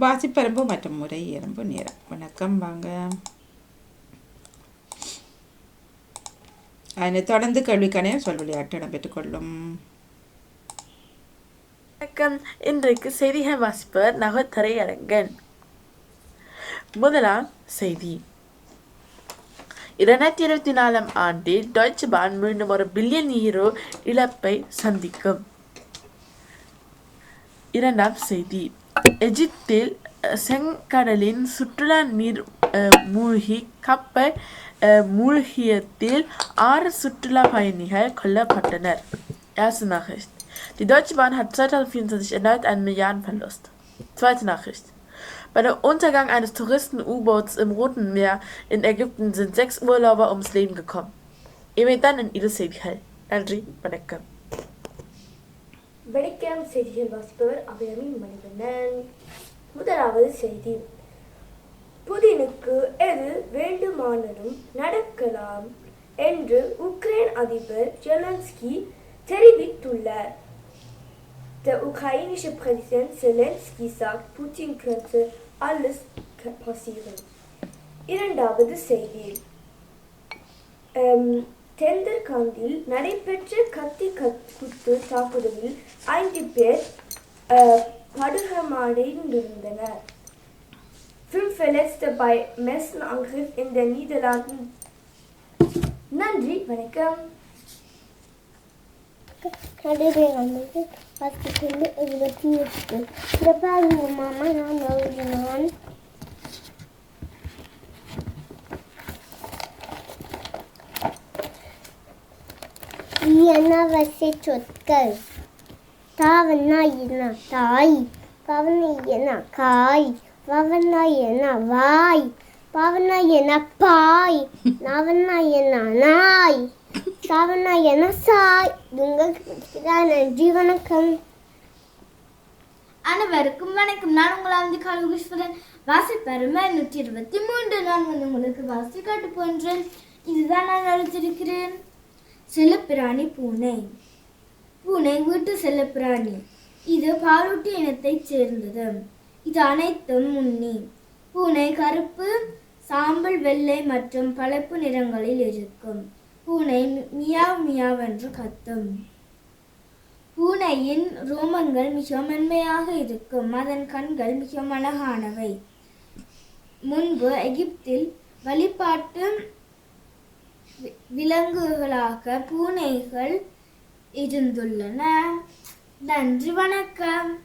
வாசிப்பரம்பு மற்றும் முறை எறும்பு நேரம் வணக்கம் வாங்க. அதனை தொடர்ந்து கேள்விக்கான சொல் விளையாட்டு இடம்பெற்றுக் கொள்ளும். வணக்கம். இன்றைக்கு செய்திகள் வாசிப்பவர் நகத்தரை அரங்கன் முதலாம் செய்தி. இரண்டாயிரத்தி இருபத்தி நாலாம் ஆண்டில் டாய்ச் பான் மீண்டும் ஒரு பில்லியன் ஈரோ இழப்பை சந்திக்கும். இரண்டாம் செய்தி. எகிப்தில் அஹ், செங்கடலின் சுற்றுலா நீர் அஹ், மூழ்கி கப்பல் அஹ், மூழ்கியத்தில் ஆறு சுற்றுலா பயணிகள் கொல்லப்பட்டனர் Erste Nachricht. Die Deutsche Bahn hat 2024 erneut einen Milliardenverlust. Zweite Nachricht. Bei dem Untergang eines Touristen-U-Boots im Roten Meer in Ägypten sind sechs Urlauber ums Leben gekommen. இவைதான் என் இரு செய்திகள் நன்றி வணக்கம் வணக்கம் செய்திகள் வாசிப்பவர் அபிரமி மணிவண்ணன் முதலாவது செய்தி. புதினுக்கு எது வேண்டுமானாலும் நடக்கலாம் என்று உக்ரைன் அதிபர் ஜெலன்ஸ்கி தெரிவித்துள்ளார். Der ukrainische Präsident Zelensky sagt, Putin könnte alles k- passieren. இரண்டாவது செய்தி. Um, ähm, தெந்தர்காந்தில் நடைபெற்ற கத்தி கத்- குத்து தாக்குதலில் ஐந்து பேர் äh, படுகாயமடைந்திருந்தனர். Fünf Verletzte bei Messenangriff in den Niederlanden. நன்றி வணக்கம் நடுவில் வந்து பத்து இருபத்தி எட்டு இந்த பாருங்க மாமா நான் எழுதினான் இயனவசிய சொற்கள் தாவனா என்ன தாய் பவனா என்ன காய் பவனா என்ன வாய் பவனா என்ன பாய் நவனா என்ன நாய் சாவனா என்ன சாய். உங்களுக்கு நன்றி வணக்கம் அனைவருக்கும் வணக்கம். நான் உங்கள் வந்து காலகுஸ்வரன் வாசிப்பெருமை நூற்றி இருபத்தி மூன்று. நான் வந்து உங்களுக்கு வாசி காட்டு போன்றேன். இதுதான் நான் எழுதியிருக்கிறேன் செல்லப்பிராணி பூனை. பூனை வீட்டு செல்லப்பிராணி இது பாலூட்டி இனத்தைச் சேர்ந்தது. இது அனைத்தும் உண்ணி பூனை கருப்பு சாம்பல் வெள்ளை மற்றும் பழுப்பு நிறங்களில் இருக்கும். பூனை மியாவ் மியாவ் என்று கத்தும். பூனையின் ரோமங்கள் மிக மென்மையாக இருக்கும். அதன் கண்கள் மிகவும் அழகானவை. முன்பு எகிப்தில் வழிபாட்டு வி- விலங்குகளாக பூனைகள் இருந்துள்ளன. நன்றி வணக்கம்.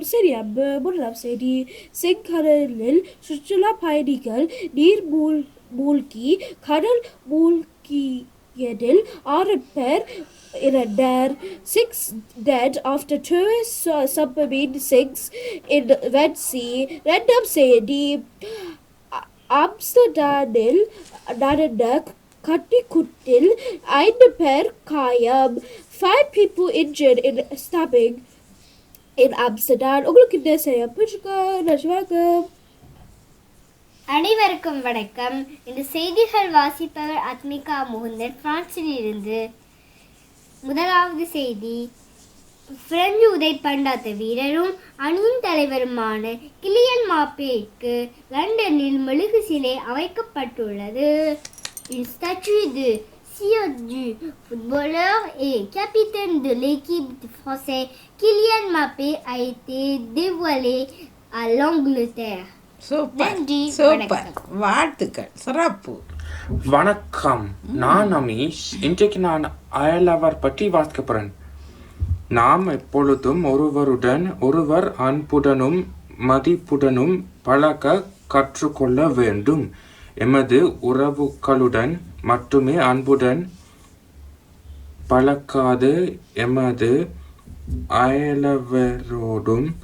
சரியாக முதலாம் செய்தி செங்கடலில் சுற்றுலா பயணிகள் நீர் மூழ் மூழ்கி கடல் மூழ்கியதில் ஆறு பேர் இறந்தர். Six dead after tourist submarine sinks in Red Sea ரெண்டாம் செய்தி அ- ஆம்ஸ்டர்டாமில் நடந்த கட்டிக்குட்டில் ஐந்து பேர் காயம். Five people injured in stabbing in Amsterdam. உங்களுக்கு இந்த சரியா புரிஞ்சுக்க. அனைவருக்கும் வணக்கம். இந்த செய்திகள் வாசிப்பவர் அத்மிகா முகுந்தன். பிரான்சில் இருந்து முதலாவது செய்தி. பிரெஞ்சு பண்டாத்த வீரரும் அணியின் தலைவருமான கிளியன் மாப்பேக்கு லண்டனில் மெழுகு சிலை அமைக்கப்பட்டுள்ளது. Une statue de Sir du footballeur et capitaine de l'équipe de français Kylian Mbappé a été dévoilée à l'Angleterre. Super super வணக்கம். வாழ்த்துக்கள். சிறப்பு. வணக்கம். நான் அமீஷ். இன்றைக்கு நான் அயலவர் பற்றி வாசிக்க போறேன் நாம் எப்பொழுதும் ஒருவருடன் ஒருவர் அன்புடனும் மதிப்புடனும் பழக கற்றுக்கொள்ள வேண்டும். எமது உறவுகளுடன் மட்டுமே அன்புடன் பழக்காது. எமது அயலவரோடும்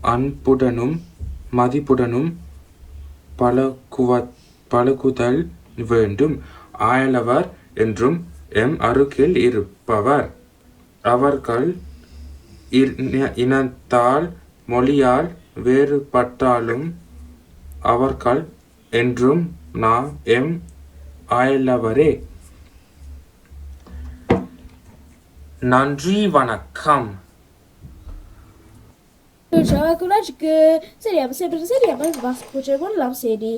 அன்புடனும் மதிப்புடனும் பழகுவ பழகுதல் வேண்டும். அயலவர் என்றும் எம் அருகில் இருப்பவர். அவர்கள் இன- இனத்தால் மொழியால் வேறுபட்டாலும் அவர்கள் என்றும் நாம் எம் அயலவரே நன்றி வணக்கம். ஷாக்குலாஜுக்கு சரியாம சரி சரியாம வாசிப்போச்சு போடலாம் சரி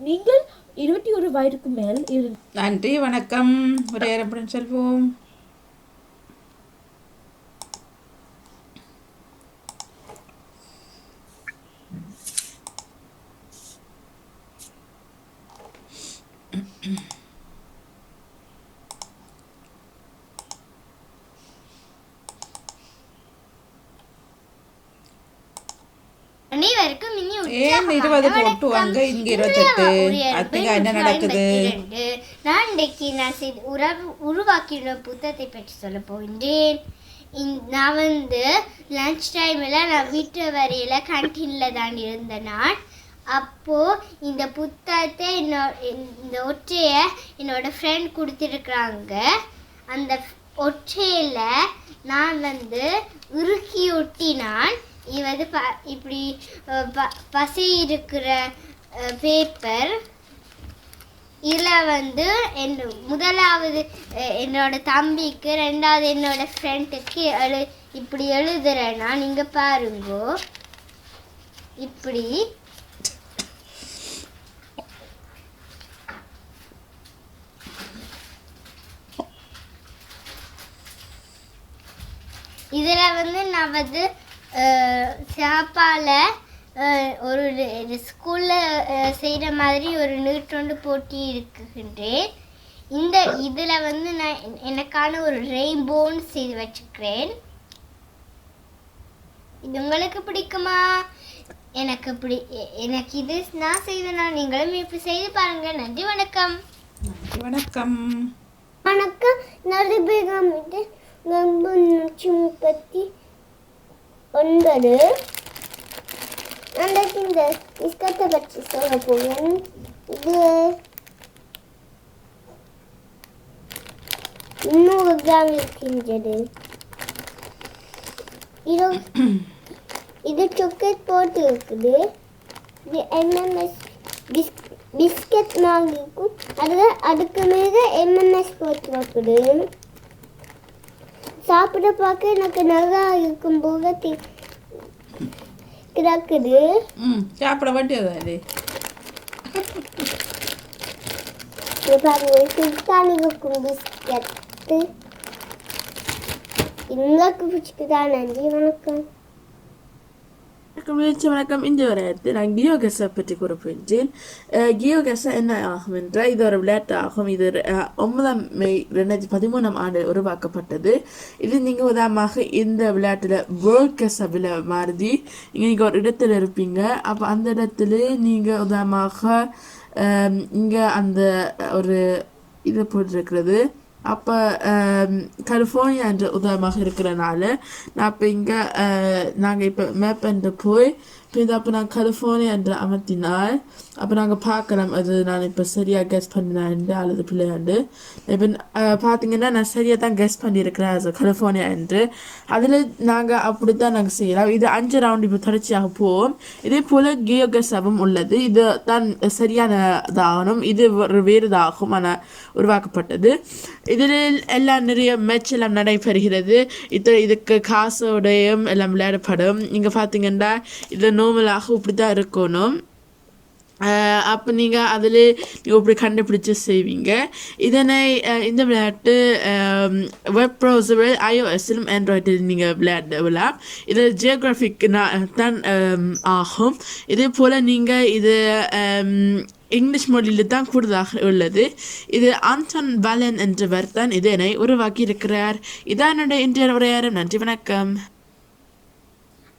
நீங்கள் இருபத்தி ஒரு வயதுக்கு மேல் நன்றி வணக்கம் ஒரே அப்படின்னு செல்வோம் அனைவருக்கும் ஏன் இருபது போட்டு வாங்க இங்க இருபத்தெட்டு. அத்திகா என்ன நடக்குது? நான் இன்றைக்கு நான் செய்து உறவு உருவாக்கியுள்ள புத்தகத்தை பற்றி சொல்ல போகின்றேன். நான் வந்து லஞ்ச் டைமில் நான் வீட்டு வரையில் கேன்டீனில் தான் இருந்த நான் அப்போது இந்த புத்தகத்தை என்னோட இந்த ஒற்றையை என்னோட ஃப்ரெண்ட் கொடுத்துருக்குறாங்க. அந்த ஒற்றையில் நான் வந்து உருக்கி ஒட்டினான். இது ப இப்படி ப- பசி இருக்கிற பேப்பர் இதில் வந்து என் முதலாவது என்னோட தம்பிக்கு ரெண்டாவது என்னோட ஃப்ரெண்டுக்கு எழு இப்படி எழுதுறேன்னா நீங்கள் பாருங்கோ. இப்படி. இதில் வந்து நான் வந்து அஹ், ஒரு ஸ்கூலில் செய்கிற மாதிரி ஒரு நீட்டொண்டு போட்டி இருக்குகின்றேன். இந்த இதில் வந்து நான் என்- எனக்கான ஒரு ரெயின்போன்னு செய்து வச்சுக்கிறேன். இது உங்களுக்கு பிடிக்குமா? எனக்கு பிடி எனக்கு இது நான் செய்தனா நீங்களும் இப்படி செய்து பாருங்க நன்றி வணக்கம். நன்றி வணக்கம். வணக்கம். நடுபேகாமிட்டு நம்ப நூற்றி முப்பத்தி ஒன்பது அன்றைக்கு இந்த பிஸ்கட்டை பற்றி சொல்ல போகிறேன் இது இன்னொரு கிராம் இருக்கின்றது இது இது சாக்லேட் போட்டு இருக்குது இது எம்எம்எஸ் பிஸ் பிஸ்கட் மாதிரி இருக்கும் அது அதுக்கு மேலே எம்எம்எஸ் போட்டு வைக்குது சாப்பிட பார்க்க எனக்கு நல்லா இருக்கும் போக கிடக்குது. ம் சாப்பிட வேண்டியது அது பாருங்க இருக்கும் பிஸ்கட்டு. உங்களுக்கு பிடிச்சிக்குதா நன்றி வணக்கம். வணக்கம் முயற்சி வணக்கம் இந்த இடத்தில் நான் கியோகஸை பற்றி கூற போகின்றேன் கியோகஸ் என்ன ஆகும் என்றால் இது ஒரு விளையாட்டு ஆகும் இது ஒன்பதாம் மே ரெண்டாயிரத்தி பதிமூணாம் ஆண்டு உருவாக்கப்பட்டது இது நீங்கள் உதாரணமாக இந்த விளையாட்டில் வேர்ல்ட் கெஸபில் மாறுதி நீங்கள் ஒரு இடத்துல இருப்பீங்க அப்போ அந்த இடத்துல நீங்கள் உதாரணமாக இங்கே அந்த ஒரு இது போட்டிருக்கிறது அப்போ கலிஃபோர்னியான்ற உதாரணமாக இருக்கிறனால நான் இப்போ இங்கே நாங்கள் இப்போ மேப் போய் இப்போ அப்போ நான் கலிஃபோர்னியா என்று அமர்த்தினால் அப்போ நாங்கள் பார்க்கலாம் அது நான் இப்போ சரியாக கெஸ் பண்ணினேன் அல்லது பிள்ளையாண்டு இப்போ பார்த்தீங்கன்னா நான் சரியாக தான் கெஸ் பண்ணியிருக்கிறேன் அது கலிஃபோர்னியா என்று. அதில் நாங்கள் அப்படி தான் நாங்கள் செய்யலாம். இது அஞ்சு ரவுண்ட் இப்போ தொடர்ச்சியாக போவோம். இதே போல் கியோகஸவும் உள்ளது. இது தான் சரியானதாகணும் இது ஒரு வேறுதாகும் ஆனால் உருவாக்கப்பட்டது. இதில் எல்லாம் நிறைய மேட்ச் எல்லாம் நடைபெறுகிறது. இது இதுக்கு காசோடையும் எல்லாம் விளையாடப்படும். இங்கே பார்த்தீங்கன்னா இது நார்மலாக இப்படி தான் இருக்கணும் அப்போ நீங்கள் அதில் நீங்கள் இப்படி கண்டுபிடிச்சி செய்வீங்க. இதனை இந்த விளையாட்டு வெப் ப்ரௌசரில் ஐஓஎஸ்லும் ஆண்ட்ராய்டில் நீங்கள் விளையாடலாம். இது ஜியோகிராஃபிக் தான் ஆகும். இதே போல் நீங்கள் இது இங்கிலீஷ் மொழியில் தான் கூடுதலாக உள்ளது. இது ஆண்டன் பாலன் என்றவர் தான் இதனை உருவாக்கி இருக்கிறார் இதான் என்னுடைய இன்றைய உரையாரம் நன்றி வணக்கம்.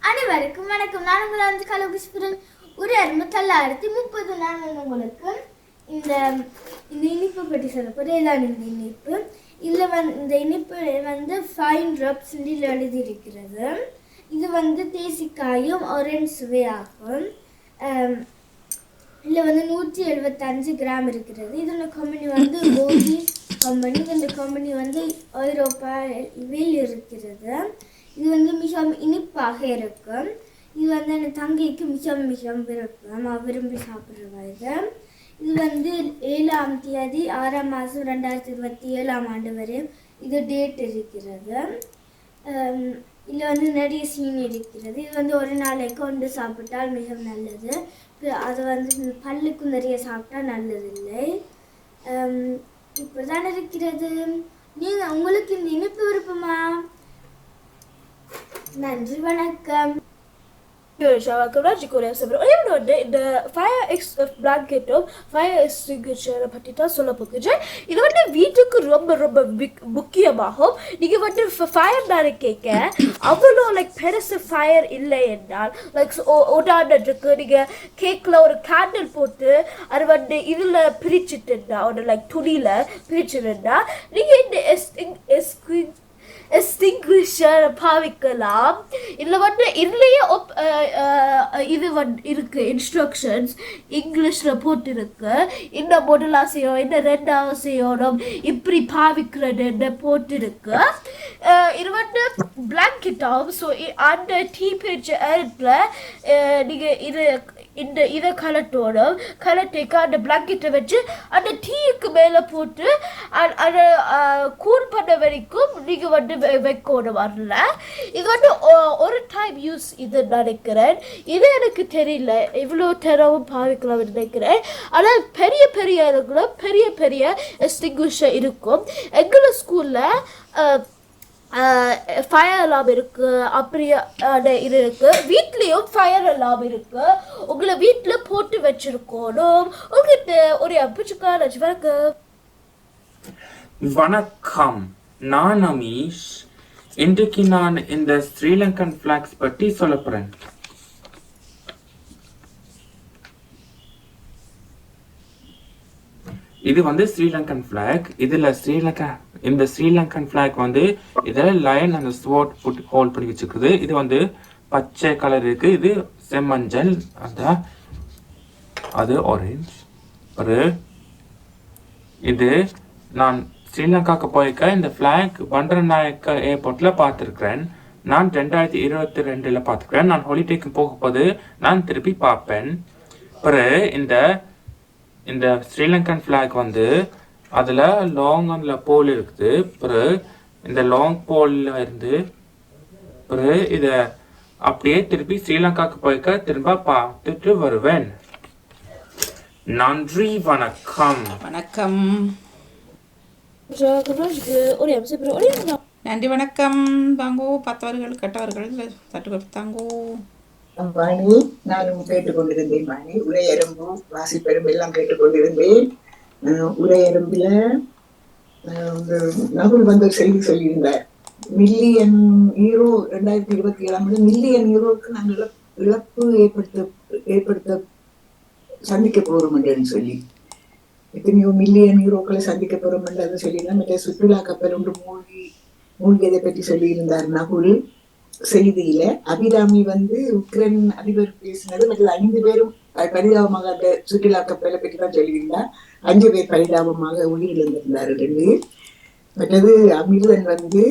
அனைவருக்கும் வணக்கம். நான் உங்கள் அஞ்சு கலோகிஸ்புரன் ஒரு அருமை தொள்ளாயிரத்தி முப்பது நான் உங்களுக்கு இந்த இந்த இனிப்பு பற்றி சொல்ல போகிறேன் இதான் இந்த இனிப்பு. இதில் வந்து இந்த இனிப்பு வந்து ஃபைன் ட்ராப்ஸ் இதில் எழுதியிருக்கிறது. இது வந்து தேசிக்காயும் ஆரஞ்சு சுவையாகும். இதில் வந்து நூற்றி எழுபத்தஞ்சு கிராம் இருக்கிறது. இதோட கம்பெனி வந்து கோபி கம்பெனி இந்த கம்பெனி வந்து ஐரோப்பாவில் இருக்கிறது. இது வந்து மிகவும் இனிப்பாக இருக்கும். இது வந்து என் தங்கைக்கு மிகவும் மிகவும் விருப்பம். அவ விரும்பி சாப்பிட்றது இது வந்து ஏழாம் தேதி ஆறாம் மாதம் ரெண்டாயிரத்தி இருபத்தி ஏழாம் ஆண்டு வரையும் இது டேட் இருக்கிறது. இதில் வந்து நிறைய சீன் இருக்கிறது. இது வந்து ஒரு நாளைக்கு ஒன்று சாப்பிட்டால் மிகவும் நல்லது. அது வந்து பல்லுக்கு நிறைய சாப்பிட்டா நல்லதில்லை. இப்படிதான் இருக்கிறது. நீங்கள் உங்களுக்கு இந்த இனிப்பு விருப்பமா? நன்றி வணக்கம். கவராஜிக்குரிய சபர் வந்து இந்த ஃபயர் எக்ஸ் பிளாங்கெட்டும் ஃபயர் எக்ஸ்டிங்யூஷரை பற்றி தான் சொல்ல போகுது. இது வந்து வீட்டுக்கு ரொம்ப ரொம்ப முக்கியமாகும். நீங்கள் வந்து ஃபயர் தானே கேட்க அவ்வளோ லைக் பெருசு ஃபயர் இல்லை என்றால் லைக் உதாரணத்துக்கு நீங்கள் கேக்கில் ஒரு கேண்டில் போட்டு அது வந்து இதில் பிரிச்சுட்டுருந்தா ஒரு லைக் துணியில் பிரிச்சுருந்தா நீங்கள் இந்த எஸ்டிங் எஸ்கிங் எஸ்டிங்விஷர் பாவிக்கலாம் இதில் வந்து இதுலேயே ஒப் இது வந்து இருக்குது இன்ஸ்ட்ரக்ஷன்ஸ் இங்கிலீஷில் போட்டிருக்கு. இந்த முதல் ஆசையோ இந்த ரெண்டாவது ஆசையோடும் இப்படி பாவிக்கிறதுன்னு போட்டிருக்கு. இது வந்து பிளாங்கெட் ஆகும் ஸோ அந்த டீ பேஜ் இடத்துல நீங்கள் இது இந்த இதை கலட்டோட கலட்டிக்கு அந்த பிளாங்கெட்டை வச்சு அந்த டீக்கு மேலே போட்டு அதை கூல் பண்ண வரைக்கும் நீங்கள் வந்து வெ- வைக்கணும் வரல. இது வந்து ஒரு டைம் யூஸ் இது நினைக்கிறேன். இது எனக்கு தெரியல. இவ்வளோ தரவும் பாவிக்கலாம் நினைக்கிறேன். ஆனால் பெரிய பெரிய இடங்களும் பெரிய பெரிய எஸ்டிங்விஷர் இருக்கும். எங்களை ஸ்கூலில் ஃபயர் அலாம் இருக்கு அப்படி இது இருக்கு. வீட்லேயும் ஃபயர் அலாம் இருக்கு. உங்களை வீட்டில் போட்டு வச்சிருக்கணும். உங்ககிட்ட ஒரு அப்பிச்சுக்கா வணக்கம் வணக்கம். நான் அமீஷ். இன்றைக்கு நான் இந்த ஸ்ரீலங்கன் ஃபிளாக்ஸ் பற்றி சொல்ல போகிறேன் இது வந்து ஸ்ரீலங்கன் ஃபிளாக் இதுல ஸ்ரீலங்கா இந்த ஸ்ரீலங்கன் ஃபிளாக் வந்து இதுல லயன் அந்த ஸ்வோர்ட் புட் ஹோல்ட் பண்ணி வச்சிருக்குது. இது வந்து பச்சை கலர் இருக்கு. இது செம்மஞ்சள். அந்த அது ஆரஞ்சு ஒரு இது நான் ஸ்ரீலங்காக்கு போயிருக்க இந்த ஃபிளாக் பண்டரநாயக்க ஏர்போர்ட்ல பார்த்துருக்கிறேன். நான் ரெண்டாயிரத்தி இருபத்தி ரெண்டுல பார்த்துருக்கிறேன். நான் ஹாலிடேக்கு போகும்போது நான் திருப்பி பார்ப்பேன். பிறகு இந்த இந்த ஸ்ரீலங்கன் ஃபிளாக் வந்து அதுல லாங் அந்த போல் இருக்குது. பிறகு இந்த லாங் போல்ல இருந்து பிறகு இத அப்படியே திருப்பி ஸ்ரீலங்காக்கு போய்க்க திரும்ப பார்த்துட்டு வருவேன். நன்றி வணக்கம். வணக்கம். நன்றி வணக்கம். தாங்கோ பார்த்தவர்கள் கெட்டவர்கள் தட்டு கொடுத்தாங்கோ. வாணி நானும் கேட்டுக்கொண்டிருந்தேன். வாணி உரையரம்பு வாசிப்பெரும் எல்லாம் கேட்டுக்கொண்டிருந்தேன். அஹ் உரையரம்புல நகுல் வந்து ஒரு செய்தி சொல்லியிருந்தார். மில்லியன் ஹீரோ ரெண்டாயிரத்தி இருபத்தி ஏழாம் ஆண்டு மில்லியன் ஹீரோவுக்கு நாங்கள் இழப்பு ஏற்படுத்த ஏற்படுத்த சந்திக்க போறோம் என்று சொல்லி. எத்தனையோ மில்லியன் ஹீரோக்களை சந்திக்க போறோம் என்று அதை சொல்லியிருந்தார். மற்ற சுற்றுலா கப்பல் ஒன்று மூழ்கி மூழ்கியதை பற்றி சொல்லியிருந்தார் நகுல். செய்தியில அபிராமி வந்து உக்ரைன் அதிபர் பேசினது மற்ற ஐந்து பேரும் பரிதாபமாக அந்த சுற்றுலா கப்பலை பற்றி தான் சொல்லியிருந்தார். அஞ்சு பேர் பரிதாபமாக உயிரிழந்திருந்தார் என்று மற்றது அமிர்தன் வந்து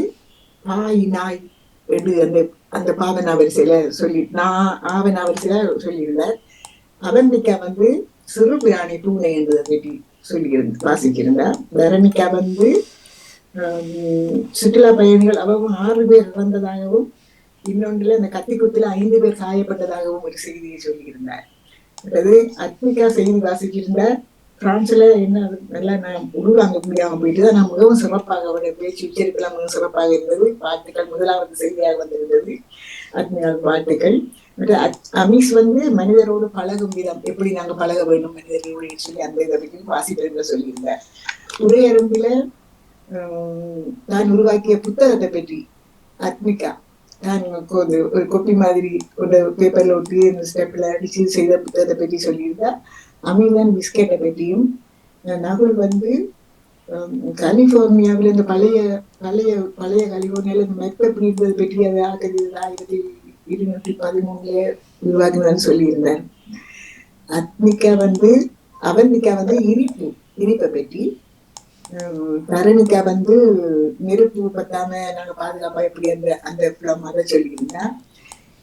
பாய் நாய் என்று அந்த அந்த பாவனா வரிசையில சொல்லி நான் ஆவனா வரிசையில சொல்லியிருந்தார். அவந்திகா வந்து சிறு பிராணி பூனை என்றதை பற்றி சொல்லியிருந்து வாசிச்சிருந்தார் தரணிகா வந்து சுற்றுலா பயணிகள் அவங்க ஆறு பேர் இறந்ததாகவும் இன்னொன்றுல இந்த கத்திக்குத்துல ஐந்து பேர் காயப்பட்டதாகவும் ஒரு செய்தியை சொல்லியிருந்தார். அதாவது அத்மிகா செய்தி வாசிச்சிருந்தார் பிரான்ஸ்ல என்ன நல்லா நான் உருவாங்க முடியாம போயிட்டு தான் நான் மிகவும் சிறப்பாக அவருடைய பேச்சு உச்சரிப்பெல்லாம் மிகவும் சிறப்பாக இருந்தது. பாட்டுகள் முதலாவது செய்தியாக வந்திருந்தது. அத்மிகா பாட்டுகள் மற்ற அமீஸ் வந்து மனிதரோடு பழகும் விதம். எப்படி நாங்க பழக வேண்டும் மனிதர்களோடு சொல்லி அந்த இதை பற்றி வாசிப்பெருங்க சொல்லியிருந்தார். உரையரங்குல ஆஹ், தான் உருவாக்கிய புத்தகத்தை பற்றி அத்மிகா நான் வந்து ஒரு கொப்பி மாதிரி ஒரு பேப்பர்ல ஒட்டி இந்த ஸ்டெப்ல அடிச்சு செய்த புத்தகத்தை பற்றி சொல்லியிருந்தா அமீதான் பிஸ்கெட்டை பற்றியும் நகுல் வந்து ஹம், கலிபோர்னியாவில் இந்த பழைய பழைய பழைய கலிபோர்னியாவில் இந்த மெப் எப்படி பற்றி அது ஆக்குது ஆயிரத்தி இருநூற்றி பதிமூணுல உருவாக்குனதுன்னு சொல்லியிருந்தார். அத்மிகா வந்து அவந்திகா வந்து இனிப்பு இனிப்பை பற்றி ஹம், தரணிகா வந்து நெருப்பு பத்தாம நாங்க பாதுகாப்பா எப்படி அந்த அந்த அதை சொல்லியிருந்தா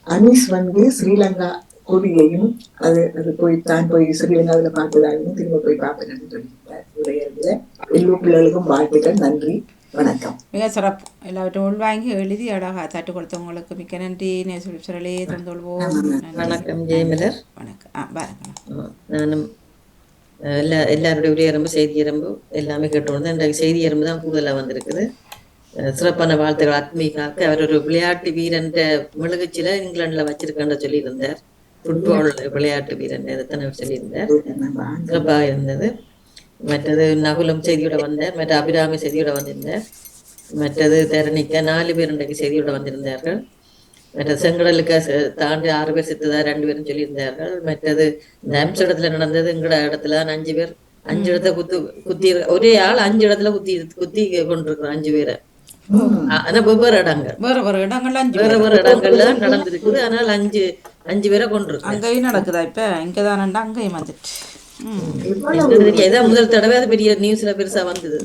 அனீஸ் வந்து ஸ்ரீலங்கா கொடியையும் அது அது போய் தான் போய் ஸ்ரீலங்காவில் பார்த்ததாகவும் திரும்ப போய் பார்ப்பேன்னு சொல்லியிருந்தார் உரையாடுல எல்லா பிள்ளைகளுக்கும் வாழ்த்துக்கள் நன்றி வணக்கம். மிக சிறப்பு. எல்லாவற்றையும் உள்வாங்கி எழுதி அழகா தட்டு கொடுத்தவங்களுக்கு மிக்க நன்றி. நேசு சுரலே தந்தொள்வோம் நன்றி. வணக்கம் ஜெயமலர். வணக்கம். ஆ பாருங்க. நானும் எல்லா எல்லாருடைய உரிய செய்தி எறும்பு எல்லாமே கேட்டு இன்றைக்கு செய்தி எறும்பு தான் கூடுதலாக வந்திருக்குது. சிறப்பான வாழ்த்துக்கள். ஆத்மீகாக்கு அவர் ஒரு விளையாட்டு வீரன் மெழுகுச்சியில இங்கிலாந்துல வச்சிருக்கேன்னு சொல்லியிருந்தார். ஃபுட்பால் விளையாட்டு வீரன் எத்தனை சொல்லியிருந்தார். சிறப்பாக இருந்தது. மற்றது நகுலம் செய்தியோட வந்தார். மற்ற அபிராமி செய்தியோட வந்திருந்தார். மற்றது தரணிக்க நாலு பேர் இன்றைக்கு செய்தியோட வந்திருந்தார்கள். மற்ற செங்கடலுக்கு தாண்டி ஆறு பேர் செத்துதா ரெண்டு பேரும் சொல்லியிருந்தார்கள். மற்றது இந்த அம்ச இடத்துல நடந்தது எங்கட இடத்துல அஞ்சு பேர் அஞ்சு இடத்துல குத்து குத்தி ஒரே ஆள் அஞ்சு இடத்துல குத்தி குத்தி கொண்டிருக்கிறோம் அஞ்சு பேரை. ஆனா வெவ்வேறு இடங்கள். வேறு வேறு இடங்கள்ல அஞ்சு வேற பேர். வேற இடங்கள்ல நடந்திருக்குது. ஆனால் அஞ்சு அஞ்சு பேரை கொண்டிருக்கோம் அங்கேயும் நடக்குதா இப்போ? இங்கே தானண்டா அங்கேயும் வந்துட்டு. ம். ஏதாவது முதல் தடவை அது பெரிய நியூஸ்ல பெருசா வந்தது.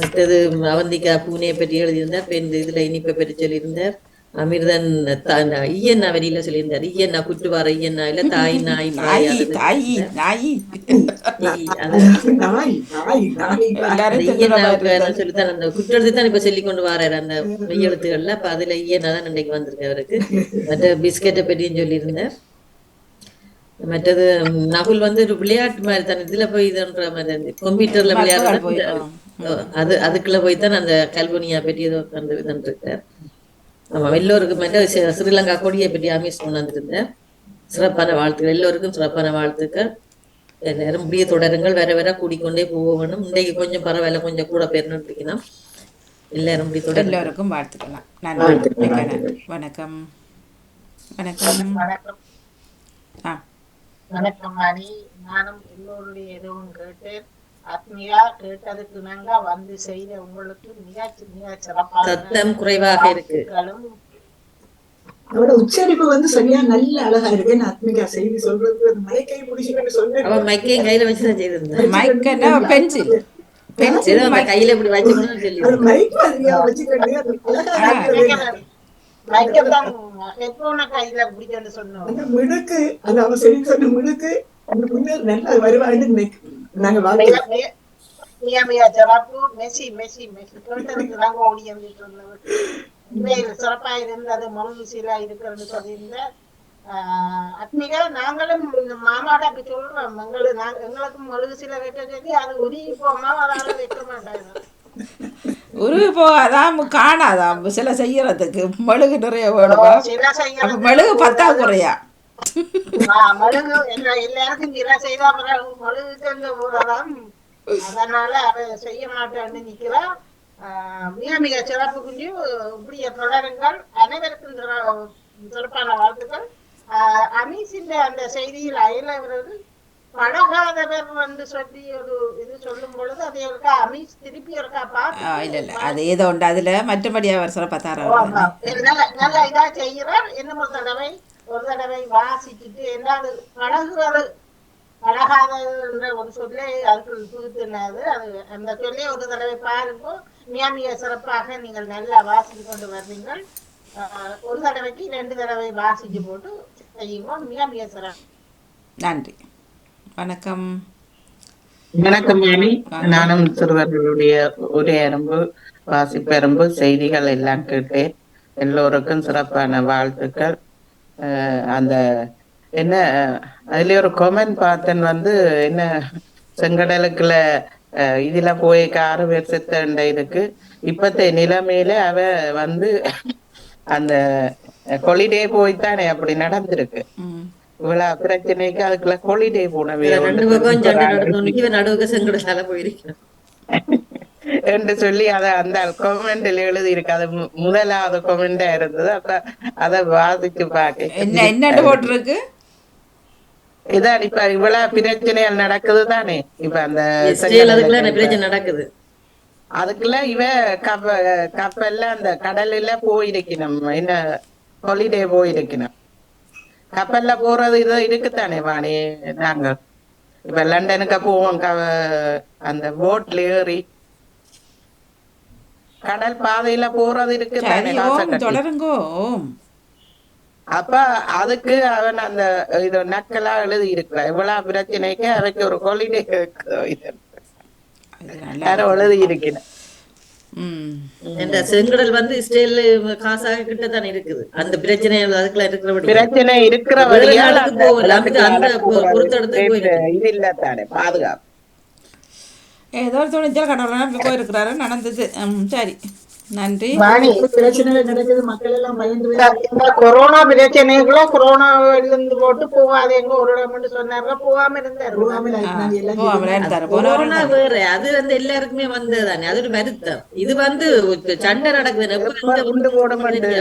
மற்றது அவந்திகா பூனையை பற்றி எழுதியிருந்தார் இப்ப இந்த இதுல இனிப்பை பற்றி சொல்லியிருந்தார். அமிர்தன் தான் ஐயண்ணா வெளியில சொல்லியிருந்தார். ஐயண்ணா குட்டுவார ஐயண்ணா இல்ல தாய் நாய் நாய் நாயி. சொல்லித்தான் அந்த குற்றத்தை தான் இப்ப சொல்லி கொண்டு வராரு அந்த மெய்யெழுத்துகள்ல அப்ப அதுல ஐயண்ணா தான் இன்னைக்கு வந்திருக்கு அவருக்கு. மற்ற பிஸ்கெட்டை பற்றியும் சொல்லியிருந்தார். மற்றது நகுல் வந்து ஒரு விளையாட்டு மாதிரி தான். இதுல போய் இதுன்ற மாதிரி கம்ப்யூட்டர்ல விளையாடுற போய், ஓ, அது அதுக்குள்ள போய் தான் அந்த கல்பனியா பற்றி ஏதோ கண்டு இருக்கார் ஆமா எல்லோருக்கும் ஸ்ரீலங்கா கொடியை பற்றி அமீஸ் கொண்டு வந்திருந்தேன் சிறப்பான வாழ்த்துக்கள். எல்லோருக்கும் சிறப்பான வாழ்த்துக்கள். எல்லாரும் முடிய தொடருங்கள். வர வர கூடிக்கொண்டே போகணும் இன்றைக்கு கொஞ்சம் பரவாயில்ல. கொஞ்சம் கூட பேர் நிறுத்திக்கணும் எல்லாரும் எல்லோருக்கும் வாழ்த்துக்கலாம் நன்றி. வணக்கம். வணக்கம். வணக்கம். ஆ. வணக்கம் மணி நானும் எல்லோருடைய எதுவும் கேட்டேன் ஆத்மியா கேட்டதுக்கு நாங்க வந்து செய்த உங்களுக்கு மிக மிக சிறப்பான சத்தம் குறைவாக இருக்கு. அவரோட உச்சரிப்பு வந்து சரியா நல்ல அழகா இருக்கு. நான் ஆத்மிகா செய்தி சொல்றதுக்கு அந்த மயக்கை பிடிச்சிட்டு சொன்னேன் அவன் மைக்கையும் கையில வச்சுதான் செய்திருந்தான். மைக்கன்னா பென்சில். பென்சில் கையில இப்படி வச்சுக்கணும்னு அது சொல்லி மைக் மாதிரியா மிடுக்கு அது அவன் சரி சொன்ன மிடுக்கு முன்னர் நல்லா வருவான்னு நாங்க சிறப்பு இருந்தது மகிழ்ச்சியில இருக்கிறது சொல்லியிருந்த அத்மிகா நாங்களும் இந்த மாமாடாக்கு சொல்றோம். எங்களுக்கு நாங்க எங்களுக்கும் மகிழ்ச்சியில வைக்க சொல்லி அது உருகி போமா அதால வைக்க மாட்டாங்க. உருவி போகாதான் காணாதாம் சில செய்யறதுக்கு. மெழுகு நிறைய வேணுமா. அப்ப மெழுகு பத்தா குறையா? மழுகு எல்லா- எல்லாருக்கும் சில செய்தா மழுகுக்கு அதனால அதை செய்ய மாட்டேன்னு நிக்கிறா. ஆஹ் மிக மிக சிறப்பு குஞ்சு இப்படிய தொடருங்கள் அனைவருக்கும் சிற- சிறப்பான வாழ்த்துக்கள். அமீஸின் அந்த செய்தியில் அயலவர்கள் பழகாதவர் வந்து சொல்லி ஒரு இது சொல்லும் பொழுது அதை இருக்கா அமீஸ் திருப்பி இருக்கா ஆ, பார்த்து இல்ல இல்ல. அது ஏதோ உண்டு. அதுல மற்றபடி அவர் நல்ல இதா செய்கிறார். இன்னும் ஒரு தடவை ஒரு தடவை வாசிச்சுட்டு என்ன அது பழகுறது. பழகாதன்ற ஒரு சொல்லே அதுக்கு புகுத்தினது அது அந்த சொல்லே ஒரு தடவை பாருங்க. மிக சிறப்பாக நீங்கள் நல்லா வாசித்து கொண்டு வர்றீங்கள் ஒரு தடவைக்கு ரெண்டு தடவை வாசிச்சு போட்டு செய்யுங்க. மிக சிறப்பு. நன்றி. வணக்கம். வணக்கம் மணி நானும் சிறுவர்களுடைய ஒரே அரும்பு வாசிப்பெரும்பு செய்திகள் எல்லாம் கேட்டேன். எல்லோருக்கும் சிறப்பான வாழ்த்துக்கள். அந்த என்ன அதுல ஒரு கொமெண்ட் பார்த்தேன் வந்து என்ன செங்கடலுக்குள்ள இதுல போய் ஆறு பேர் செத்த இருக்கு இப்பத்த நிலைமையில அவ வந்து அந்த ஹொலிடே போய்த்தானே அப்படி நடந்திருக்கு. ம் இவ்வளவு பிரச்சனைக்கு அதுக்குள்ள ஹொலிடே போனவே ரெண்டு பக்கம் சண்டை நடந்தோம் இவன் நடுவுக்கு செங்கடலால போயிருக்கான் என்று சொல்லி அத அந்த கமெண்ட்ல எழுதி இருக்கு அது முதலாவது கமெண்டா இருந்தது அப்ப அத வாசிச்சு பாக்க என்ன என்னண்டு போட்டிருக்கு இதான் இப்ப இவ்வளவு பிரச்சனைகள் நடக்குது தானே இப்ப அந்த பிரச்சனை நடக்குது அதுக்குள்ள இவ கப்ப கப்பல்ல அந்த கடல்ல போயிருக்கணும் என்ன ஹாலிடே போயிருக்கணும் கப்பல்ல போறது இது இருக்குத்தானே வாணி? நாங்க இப்ப லண்டனுக்கு போவோம் அந்த போட்ல ஏறி. கடல் பாதையில போறது கட்டி. தொடருங்கோ அப்ப அதுக்கு அவன் அந்த இது நக்கலா எழுதி இருக்கிறான் இவ்வளவு பிரச்சனைக்கு அவைக்கு ஒரு யாரோ எழுதி இருக்கிறேன் செங்கடல் வந்து இஸ்ரேல் காசாக கிட்ட தானே இருக்குது. அந்த பிரச்சனை அதுக்குள்ள இருக்கிறபடி பிரச்சனை போயிருக்கு. இது இல்ல தானே பாதுகாப்பு. ஏதோ ஒரு துணிச்சல் கடவுளாக போயிருக்கிறாரு நடந்தது சரி. நன்றி. வாணி. பிரச்சனைகள் எல்லாம் கொரோனா கொரோனா இருந்து போட்டு போகாதேங்க ஒரு இடம்னு சொன்னாங்க போகாம இருந்தாரு. எல்லாம் கொரோனா வேற அது வந்து எல்லாருக்குமே வந்ததுதானே அது ஒரு வருத்தம். இது வந்து சண்டை நடக்குது எங்க குண்டு போட மாட்டேன்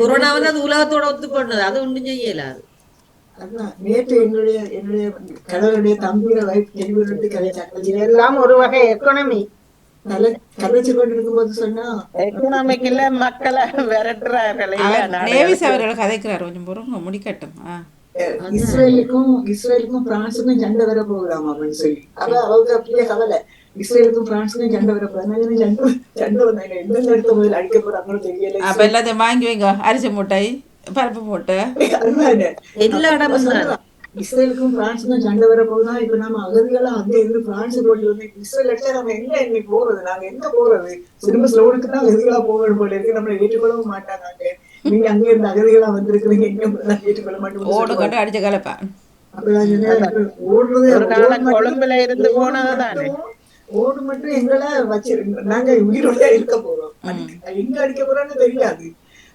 கொரோனா வந்து அது உலகத்தோட ஒத்து போனது அது ஒண்ணும் செய்யல அது. அதான், நேற்று என்னுடைய என்னுடைய கணவருடைய தம்பியோட வைஃப் கேள்வி இதெல்லாம் ஒரு வகை எக்கனாமி கலை கதைச்சு கொண்டு இருக்கும்போது சொன்னா எக்கனாமிக்குல மக்களை நாடு நேவிஸ் அவர்கள் கதைக்கிறார். கொஞ்சம் பொறுங்க முடிக்கட்டும். இஸ்ரேலுக்கும் இஸ்ரேலுக்கும் பிரான்ஸுக்கும் சண்டை வர போகலாமா அப்படின்னு சொல்லி அப்ப அவங்க அப்படியே கவலை. இஸ்ரேலுக்கும் பிரான்ஸுக்கும் சண்டை வர போறாங்க சண்டை சண்டை வந்தாங்க எந்தெந்த இடத்த முதல்ல அடிக்க போறாங்களோ தெரியல. அப்ப எல்லாத்தையும் வாங்கி வைங்க. அரிசி மூட்டை பருப்பு மூட்டை. எல்லா இடமும். இஸ்ரேலுக்கும் பிரான்ஸுக்கும் சண்டை வர போகுதா இப்ப நம்ம அகதிகளா அங்க இருந்து பிரான்ஸ் போய் வந்து இஸ்ரேல் அடிச்சா நம்ம எங்க இன்னைக்கு போறது? நாங்க எங்க போறது? திரும்ப ஸ்லோனுக்கு தான் அகதிகளா போகணும் போல இருக்கு. நம்மளை ஏற்றுக்கொள்ளவும் மாட்டாங்க. நீங்க அங்க இருந்து அகதிகளா வந்திருக்கிறீங்க எங்க ஏற்றுக்கொள்ள மாட்டோம் ஓடு கட்டு அடிச்ச சொன்னேன், ஓடுறது கொழும்புல இருந்து போனது தானே. ஓடு மட்டும் எங்களை வச்சு நாங்க உயிரோட இருக்க போறோம். எங்க அடிக்க போறோம்னு தெரியாது.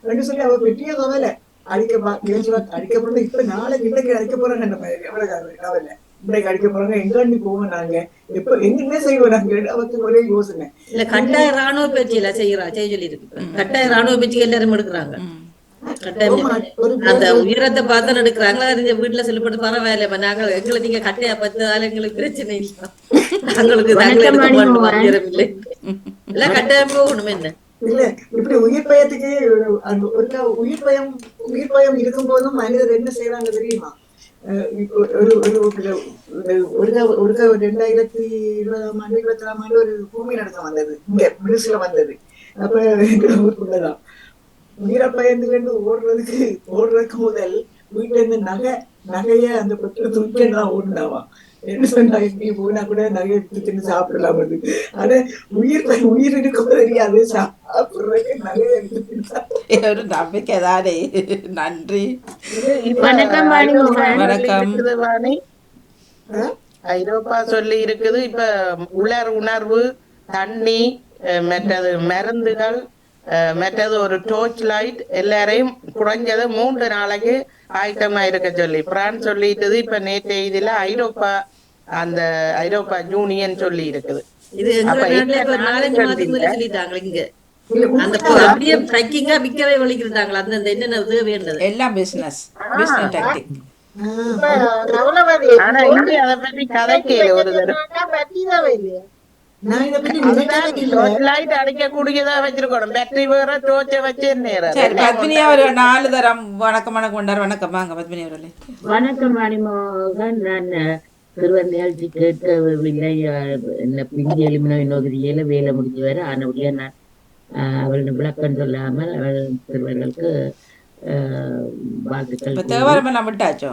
ரெண்டு சொல்லி அவ பெரிய கவலை அடிக்க பார்த்து அடிக்க போறது இப்ப நாளைக்கு இன்னைக்கு அடிக்க போறாங்க நம்ம எவ்வளவு கவலை இன்னைக்கு அடிக்க போறாங்க எங்க அண்ணி போவோம் நாங்க. எப்ப என்ன செய்வோம் நாங்க? அவருக்கு ஒரே யோசனை. இல்ல கட்டாய ராணுவ பயிற்சி எல்லாம் செய்யறா செய்ய சொல்லி இருக்கு கட்டாய ராணுவ பயிற்சி எல்லாரும் எடுக்கிறாங்க. அந்த உயரத்தை பார்த்து எடுக்கிறாங்களா அறிஞ்ச வீட்டுல சொல்லப்பட்டு பரவாயில்ல நாங்க எங்களை நீங்க கட்டையா பத்ததால எங்களுக்கு பிரச்சனை இல்லை. நாங்களுக்கு நாங்களே எடுக்க மாட்டோம் உயரம் இல்லை. இல்ல கட்டாயம் போகணும் என்ன? இல்ல இப்படி உயிர் பயத்துக்கு ஒருக்கா உயிர் பயம் உயிர் பயம் இருக்கும் போதும் மனிதர் என்ன செய்யறாங்க தெரியுமா? அஹ் இப்போ ஒரு ஒரு ஒரு- ஒருக்கா ஒருக்கா ஒரு ரெண்டாயிரத்தி இருபதாம் ஆண்டு இருபத்தி ஆண்டு ஒரு பூமி நடக்கம் வந்தது. இங்க மினிஸ்ல வந்தது. அப்ப எங்க ஊருக்குள்ளதான். உயிரை பயந்துல இருந்து ஓடுறதுக்கு ஓடுறதுக்கு முதல் வீட்டுல இருந்து நகை நகைய அந்த பெற்ற தூக்கி தான் ஓடுனாவா என்ன சொன்னா நீ போனா கூட நகை எடுத்து தின்னு சாப்பிடலாம் ஆனா உயிர் உயிர் இருக்கும் தெரியாது. சாப்பிடுறதுக்கு நகையை எடுத்து ஒரு நம்பிக்கை தானே. நன்றி. வணக்கம் வாணி வணக்கம். ஐரோப்பா சொல்லி இருக்குது. இப்ப உலர் உணர்வு தண்ணி மற்றது மருந்துகள் அஹ், மற்றது ஒரு டோர்ச் லைட் எல்லாரையும் குறைஞ்சது மூன்று நாளைக்கு ஆயத்தமா இருக்க சொல்லி. பிரான்ஸ் சொல்லிட்டது இப்ப நேற்று இதுல ஐரோப்பா அந்த ஐரோப்பா யூனியன் சொல்லி இருக்குது. எல்லாம் பிசினஸ் பிசினஸ் டாக்டிக் ஆனா இங்க அதை பத்தி கதைக்கல ஒரு தடவை. பத்மினி அவர் நாலு தரம் வணக்கம் வணக்கம் கொண்டார் வணக்கம். வாங்க பத்மினி அவர்களே. வணக்கம் மணிமோகன். நான் சிறுவர் நிகழ்ச்சி கேட்கவில்லை என்ன பிந்தி எலுமினோ இன்னொரு வேலை முடிஞ்சு வர ஆனபடியா நான் அவளிடம் விளக்கம் சொல்லாமல் அவள் சிறுவர்களுக்கு அஹ், வாழ்த்துக்கள் தேவாரம் எல்லாம் விட்டாச்சோ?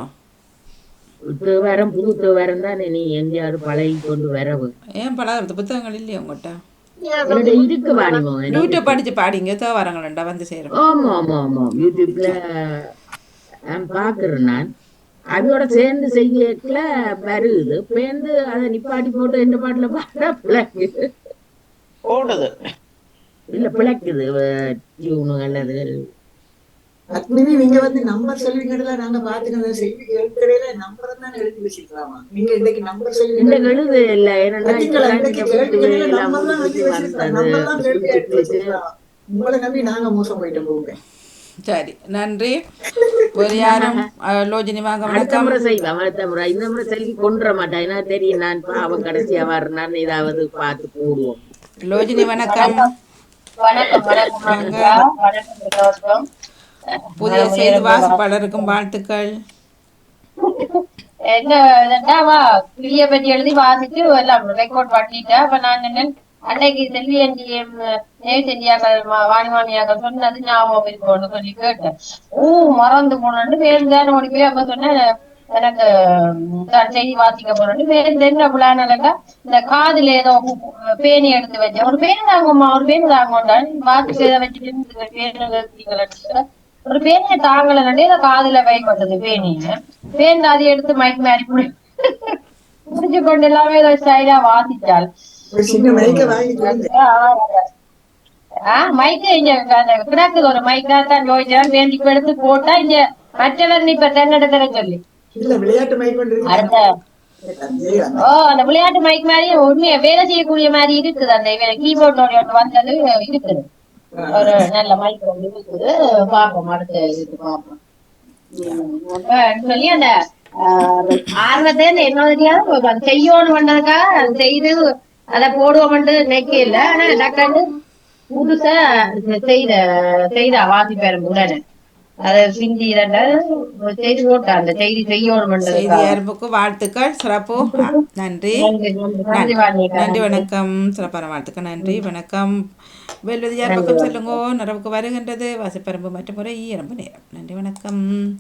தேவாரம் புது தேவாரம் தான் நீ எங்கேயாவது பழகி கொண்டு வரவு. ஏன் பல புத்தகங்கள் இல்லையா உங்கள்கிட்ட இருக்கு வாணிமோகன் யூடியூப் படிச்சு பாடிங்க தேவாரங்கள் வந்து சேரும். ஆமா ஆமா ஆமா. யூடியூப்ல நான் பாக்குறேன் நான். அதோட சேர்ந்து செய்யல வருது. சேர்ந்து அதை நிப்பாட்டி போட்டு எந்த பாட்டுல பாட பிழைக்குது ஓடுது இல்ல பிழைக்குது டியூனு அல்லது பத்மினி நீங்க வந்து நம்பர் சொல்வீங்கல்ல நாங்க பாத்துக்கிறோம் செய்தி கேட்கறதுல நம்பர் தான் எழுதி வச்சிருக்கலாமா? நீங்க இன்னைக்கு நம்பர் சொல்லுவீங்க எழுது இல்ல. உங்களை நம்பி நாங்க மோசம் போயிட்டோம் போங்க சரி. நன்றி. ஒரு யாரும் லோஜினி வாங்க அடுத்த முறை செய்வேன் அடுத்த முறை. இந்த முறை செல்வி கொண்டுற மாட்டேன் ஏன்னா தெரியும் நான் பாவம் கடைசியா வர்றேன் ஏதாவது பார்த்து போடுவோம். லோஜினி வணக்கம். வணக்கம் வணக்கம். வணக்கம். புதிய செய்தி வாசிப்பாளருக்கும் வாழ்த்துக்கள். என்ன கிளிய பத்தி எழுதி வாசிச்சு எல்லாம் ரெக்கார்ட் பண்ணிட்டா. அப்ப நான் என்ன அன்னைக்கு செல்வி அண்டி நேவி செஞ்சியாக்கள் வாணிமாமியாக்கள் சொன்னது ஞாபகம் இருக்கும்னு சொல்லி கேட்டேன். ஓ மறந்து போனேன்னு பேருந்தான ஓடி போய் அப்ப சொன்னேன் எனக்கு செய்தி வாசிக்க போறேன் வேறு என்ன விழானாலக்கா இந்த காதுல ஏதோ பேணி எடுத்து வச்சேன். ஒரு பேனு தாங்கம்மா ஒரு பேனு தாங்கண்டான் வாசிக்க இதை வச்சுட்டு பேனு? ஒரு பேனை தாங்கலன்னே இந்த காதுல பயப்பட்டது பேனிய. பேன் அதை எடுத்து மைக் புடி- புடிச்சு கொண்டு எல்லாமே ஏதோ ஸ்டைலா வாசிச்சாள் ஆஹ் மைக்கு இங்க கிடக்குது ஒரு மைக்கா தான் யோசிச்சான் வேண்டி இப்ப எடுத்து போட்டா இங்க மற்றவர் இப்ப தென்னடத்துல சொல்லி. மைக் ஓ அந்த விளையாட்டு மைக் மாதிரி உண்மையா வேலை செய்யக்கூடிய மாதிரி இருக்குது அந்த கீபோர்ட் வந்தது இருக்குது. ஒரு நல்ல மைக் ஒன்று இருக்குது. பார்ப்போம். அடுத்த இது பார்ப்போம். அந்த ஆர்வத்தை என்ன தெரியாது செய்யணும் பண்ணதுக்கா அது செய்து அதை போடுவோம்னு நினைக்க இல்ல. ஆனா டக்காண்டு புதுசா செய்த செய்த வாசிப்பாரு உடனே அதை. சிந்தி செய்து போட்டா அந்த செய்தி செய்யணும் வாழ்த்துக்கள். சிறப்பு. நன்றி. நன்றி வணக்கம். சிறப்பான வாழ்த்துக்கள். நன்றி வணக்கம். வெல்வதியார் பக்கம் சொல்லுங்க நரவுக்கு வருகின்றது. வாசிப்பரம்பு மற்ற முறை இரம்பு நேரம். நன்றி வணக்கம்.